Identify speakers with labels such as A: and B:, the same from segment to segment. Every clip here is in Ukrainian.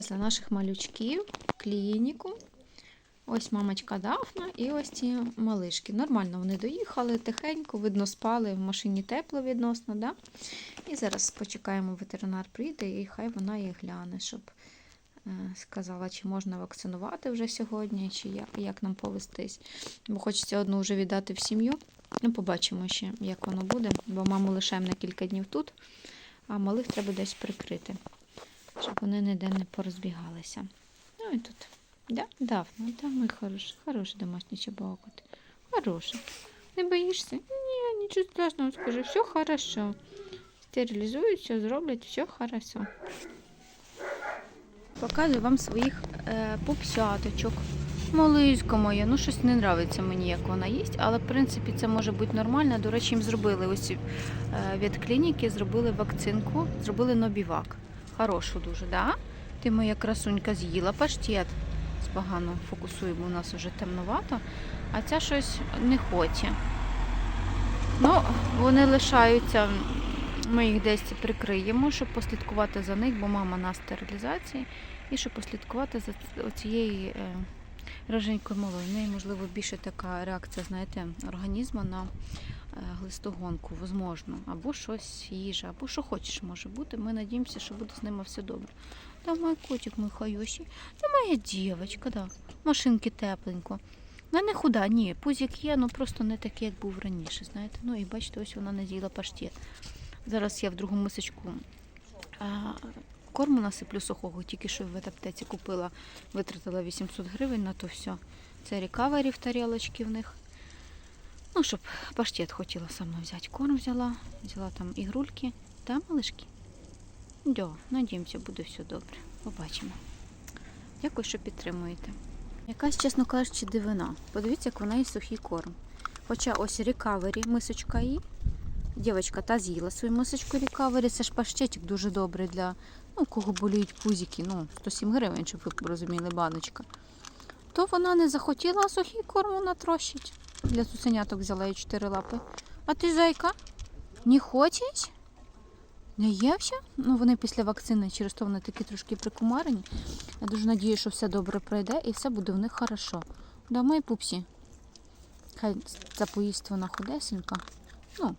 A: Для наших малючків клініку. Ось мамочка Дафна і ось ці малишки. Нормально вони доїхали тихенько, видно, спали в машині тепло відносно. Да? І зараз почекаємо, ветеринар прийде і хай вона їх гляне, щоб е, сказала, чи можна вакцинувати вже сьогодні, чи як, як нам повестись. Бо хочеться одну вже віддати в сім'ю. Ну, побачимо ще, як воно буде, бо маму лишаємо на кілька днів тут, а малих треба десь прикрити щоб вони ніде не порозбігалися. Ну і тут. Да, Дафна, да, мій хороший, хороший домашній чебокот. Хороший. Не боїшся? Ні, нічого страшного, скажи, все хорошо. Стерилізують, все зроблять, все хорошо. Показую вам своїх е, пупсяточок. Малиська моя, ну щось не нравиться мені, як вона їсть, але в принципі це може бути нормально. До речі, їм зробили ось е, від клініки, зробили вакцинку, зробили нобівак. Хорошу дуже, да? Ти моя красунька з'їла паштет. Погано фокусуємо, у нас вже темновато, а ця щось не хоче. Ну, вони лишаються, ми їх десь прикриємо, щоб послідкувати за них, бо мама на стерилізації, і щоб послідкувати за цією е, роженькою малою. В неї, можливо, більше така реакція, знаєте, організму на глистогонку, возможно, або щось їжа, або що хочеш може бути. Ми надіємося, що буде з ними все добре. Та мій котик, мій хайоші, та моя дівчинка, да. Машинки тепленько. Вона не худа, ні, пузик є, ну просто не такий, як був раніше, знаєте. Ну і бачите, ось вона наділа паштет. Зараз я в другу мисочку а, корму насиплю сухого, тільки що в аптеці купила, витратила 800 гривень на то все. Це рекавері в тарілочці в них. Ну, щоб паштет хотіла сама взяти. Корм взяла, взяла там ігрульки та малишки. Да, надіємося, буде все добре. Побачимо. Дякую, що підтримуєте. Якась, чесно кажучи, дивина. Подивіться, як вона їсть сухий корм. Хоча ось рекавері, мисочка її. Дівчинка та з'їла свою мисочку рекавері. Це ж паштетик дуже добрий для ну, кого боліють пузики. Ну, 107 гривень, щоб ви розуміли, баночка. То вона не захотіла, сухий корм вона трощить. Для цуценяток взяла їй 4 лапи. А ти зайка? Не хочеш? Не ївся? Ну, вони після вакцини через то вони такі трошки прикумарені. Я дуже надію, що все добре пройде і все буде в них хорошо. Да, мої пупсі. Хай це поїсть вона худесенька. Ну,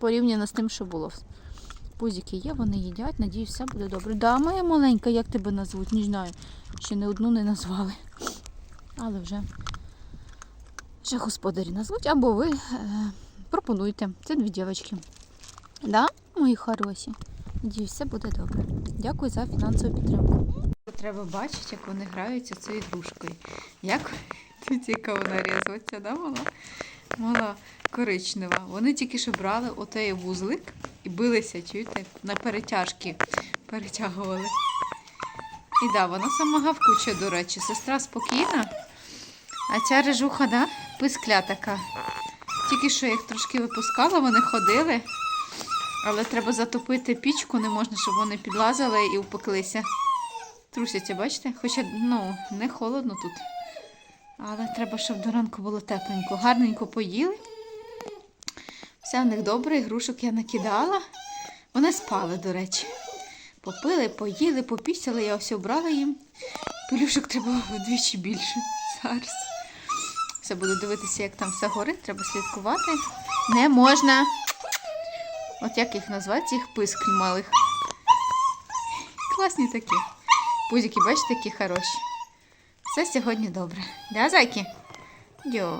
A: порівняно з тим, що було. Пузики є, вони їдять, надіюсь, все буде добре. Да, моя маленька, як тебе назвуть? Не знаю. Ще не одну не назвали. Але вже, вже господарі назвуть, або ви е, пропонуйте. Це дві дівчатки. Да, мої хороші. Надіюсь, все буде добре. Дякую за фінансову підтримку. Треба бачити, як вони граються цією ігрушкою. Як яка вона різаться, да, мала? Мала коричнева. Вони тільки що брали отей вузлик і билися, чуєте, на перетяжки перетягували. І да, вона сама гавкуча, до речі. Сестра спокійна, а ця режуха, да, пискля така. Тільки що їх трошки випускала, вони ходили. Але треба затопити пічку, не можна, щоб вони підлазили і впеклися. Трусяться, бачите? Хоча ну, не холодно тут. Але треба, щоб до ранку було тепленько. Гарненько поїли. Все в них добре, ігрушок я накидала. Вони спали, до речі. Попили, поїли, попісяли, я ось обрала їм. Пилюшок треба вдвічі більше. Зараз. Все буду дивитися, як там все горить, треба слідкувати. Не можна. От як їх назвати, цих пискль малих. Класні такі. Пузики, бачите, які хороші. Все сьогодні добре. Да, зайки? Йо.